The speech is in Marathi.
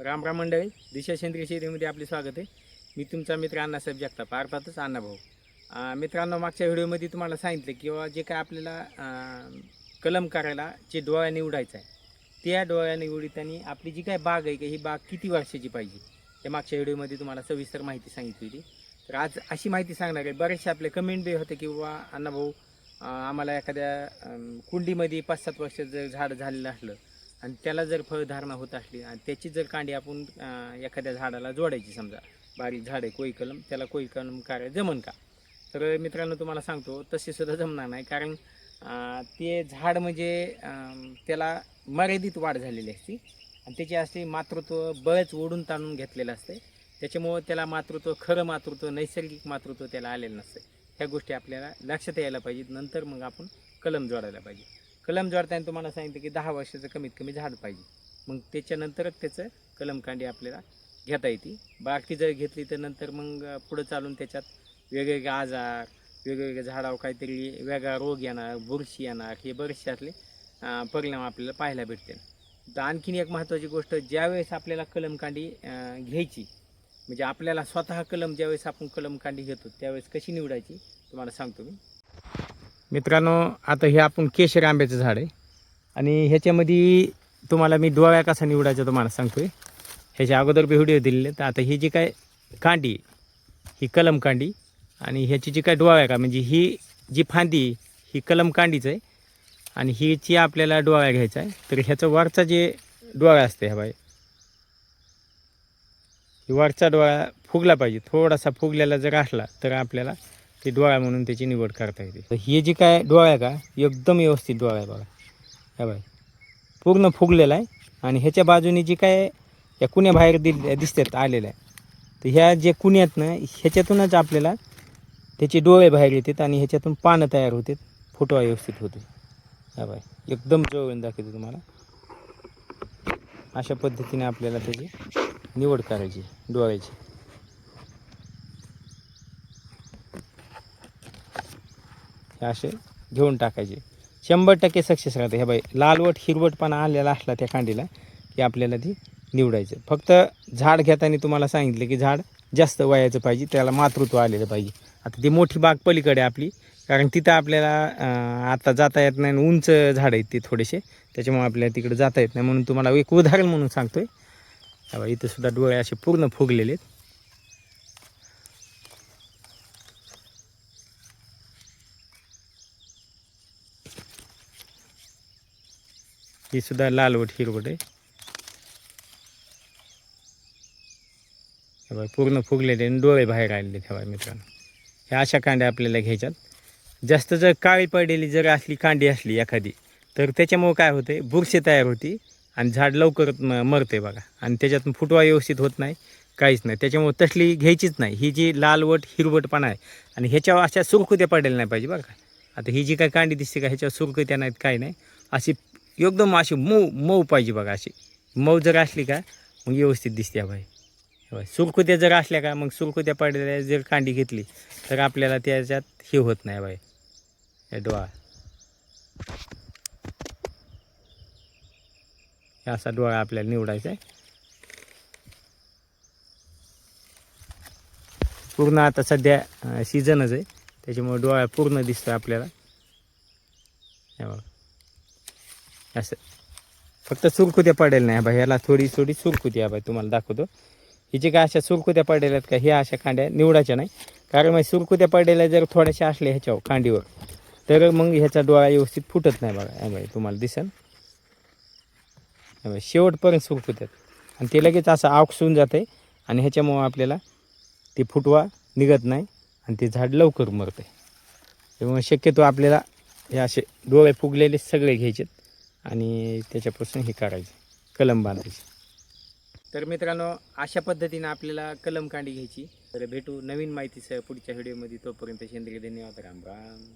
राम राम मंडळी दिशा सेंद्रिय शेतीमध्ये आपले स्वागत आहे. मी तुमचा मित्र अण्णासाहेब जगताप अर्थातच अण्णाभाऊ मित्रांनो मागच्या व्हिडिओमध्ये तुम्हाला सांगितलं किंवा जे काय आपल्याला कलम करायला जे डोळ्या निवडायचं आहे त्या डोळ्या निवडताना आपली जी काय बाग आहे का ही बाग किती वर्षाची पाहिजे? त्या मागच्या व्हिडिओमध्ये तुम्हाला सविस्तर माहिती सांगितली होती. तर आज अशी माहिती सांगणार आहे बरेचसे आपले कमेंट बी होते किंवा अण्णाभाऊ आम्हाला एखाद्या कुंडीमध्ये पाच सात वर्ष जर झाड झालेलं असलं आणि त्याला जर फळधारणा होत असली आणि त्याची जर कांडी आपण एखाद्या झाडाला जोडायची समजा बारीक झाड आहे कोई कलम त्याला कोई कलम कार्य जमन का? तर मित्रांनो तुम्हाला सांगतो तसे सुद्धा जमणार नाही. कारण ते झाड म्हणजे त्याला मर्यादित वाढ झालेली असते आणि त्याची असते मातृत्व बळच ओढून ताणून घेतलेलं असते. त्याच्यामुळं त्याला मातृत्व खरं मातृत्व नैसर्गिक मातृत्व त्याला आलेलं नसतं. ह्या गोष्टी आपल्याला लक्षात यायला पाहिजेत. नंतर मग आपण कलम जोडायला पाहिजे. कलम जोडताना तुम्हाला सांगितलं की दहा वर्षाचं कमीत कमी झाड पाहिजे. मग त्याच्यानंतरच त्याचं कलमकांडी आपल्याला घेता येते. बाकी जर घेतली तर नंतर मग पुढं चालून त्याच्यात वेगवेगळे आजार वेगवेगळ्या झाडावर काहीतरी वेगळा रोग येणार बुरशी येणार हे बरेचसे असले परिणाम आपल्याला पाहायला भेटतील. तर आणखीन एक महत्त्वाची गोष्ट ज्यावेळेस आपल्याला कलमकांडी घ्यायची म्हणजे आपल्याला स्वतः कलम ज्यावेळेस आपण कलमकांडी घेतो त्यावेळेस कशी निवडायची तुम्हाला सांगतो मी. मित्रांनो आता हे आपण केशर आंब्याचं झाड आहे. आणि ह्याच्यामध्ये तुम्हाला मी डोळ्या कसा निवडायचा तुम्हाला सांगतोय. ह्याच्या अगोदर बी व्हिडिओ दिलेले तर आता ही जी काय कांडी आहे, ही कलम कांडी आणि ह्याची जी काय डोळ्या का म्हणजे ही जी फांदी आहे, ही कलम कांडीच आहे. आणि हिची आपल्याला डोळ्या घ्यायचा आहे. तर ह्याचं वरचा जे डोळा असते ह्या बाई वरचा डोळा फुगला पाहिजे. थोडासा फुगलेला जर असला तर आपल्याला ते डोळा म्हणून त्याची निवड करता येते. तर हे जे काय डोळा आहे का एकदम व्यवस्थित डोळा आहे बघा. ह्या बाय पूर्ण फुगलेला आहे. आणि ह्याच्या बाजूने जी काय या कुण्याबाहेर दि दिसतात आलेल्या आहे तर ह्या जे कुण्यात ना ह्याच्यातूनच आपल्याला त्याचे डोळे बाहेर येतात आणि ह्याच्यातून पानं तयार होतात. फुटवा व्यवस्थित होतो. ह्या बाय एकदम जवळून दाखवते तुम्हाला. अशा पद्धतीने आपल्याला त्याची निवड करायची डोळ्याची. असे घेऊन टाकायचे. शंभर टक्के सक्सेस राहते. हे बाई लालवट हिरवटपणा आलेला असला त्या कांडीला की आपल्याला ती निवडायचं. फक्त झाड घेताना तुम्हाला सांगितलं की झाड जास्त वयाचं पाहिजे त्याला मातृत्व आलेलं पाहिजे. आता ती मोठी बाग पलीकडे आपली कारण तिथं आपल्याला आता जाता येत नाही आणि उंच झाड आहेत ते थोडेसे त्याच्यामुळे आपल्याला तिकडे जाता येत नाही. म्हणून तुम्हाला एक उदाहरण म्हणून सांगतो आहे बघा, इथं सुद्धा डोळे असे पूर्ण फुगलेले आहेत. ही सुद्धा लालवट हिरवट आहे. पूर्ण फुगलेले आणि डोळे बाहेर आलेले ठेवा मित्रांनो. ह्या अशा कांड्या आपल्याला घ्यायच्यात. जास्त जर काळी पडलेली जर असली कांडी असली एखादी तर त्याच्यामुळं काय होते बुरशी तयार होती आणि झाड लवकर म मरते बघा. आणि त्याच्यातून फुटवा व्यवस्थित होत नाही काहीच नाही. त्याच्यामुळं तसली घ्यायचीच नाही. ही जी लालवट हिरवटपणा आहे आणि ह्याच्यावर अशा सुरकुत्या पडलेल्या नाही पाहिजे बरं का. आता ही जी काय कांडी दिसते का ह्याच्यावर सुरकुत्या नाहीत काही नाही. अशी एकदम अशी मऊ मऊ पाहिजे बघा अशी. मऊ जर असली का मग व्यवस्थित दिसते बाई. बाई, सुरकुत्या जर असल्या का मग सुरकुत्या पडलेल्या जर कांडी घेतली तर आपल्याला त्याच्यात हे होत नाही बाई. डोळा. असा डोळा आपल्याला निवडायचा आहे. पूर्ण आता सध्या सीझनच आहे. त्याच्यामुळे डोळा पूर्ण दिसतो आपल्याला. हे बघा. असं. फक्त सुरकुत्या पडेल नाही बा ह्याला थोडी थोडी सुरकुत्या बाई तुम्हाला दाखवतो. हिचे काय अशा सुरकुत्या पडलेल्या आहेत का? ह्या अशा कांड्या निवडायच्या नाही. कारण मग सुरकुत्या पडलेल्या जर थोड्याशा असल्या ह्याच्यावर कांडीवर तर मग ह्याचा डोळा व्यवस्थित फुटत नाही बघा. हे बाई तुम्हाला दिसेल बाई शेवटपर्यंत सुरकुत्यात. आणि ते लगेच असं आवकसून जाते आणि ह्याच्यामुळं आपल्याला ते फुटवा निघत नाही आणि ते झाड लवकर मरते त्यामुळे शक्यतो आपल्याला हे असे डोळे फुगलेले सगळे घ्यायचेत. आणि त्याच्यापासून हे काढायचं कलम बांधायचं. तर मित्रांनो अशा पद्धतीनं आपल्याला कलम कांडी घ्यायची. तर भेटू नवीन माहितीसह पुढच्या व्हिडिओमध्ये. तोपर्यंत सेंद्रिय धन्यवाद. राम राम.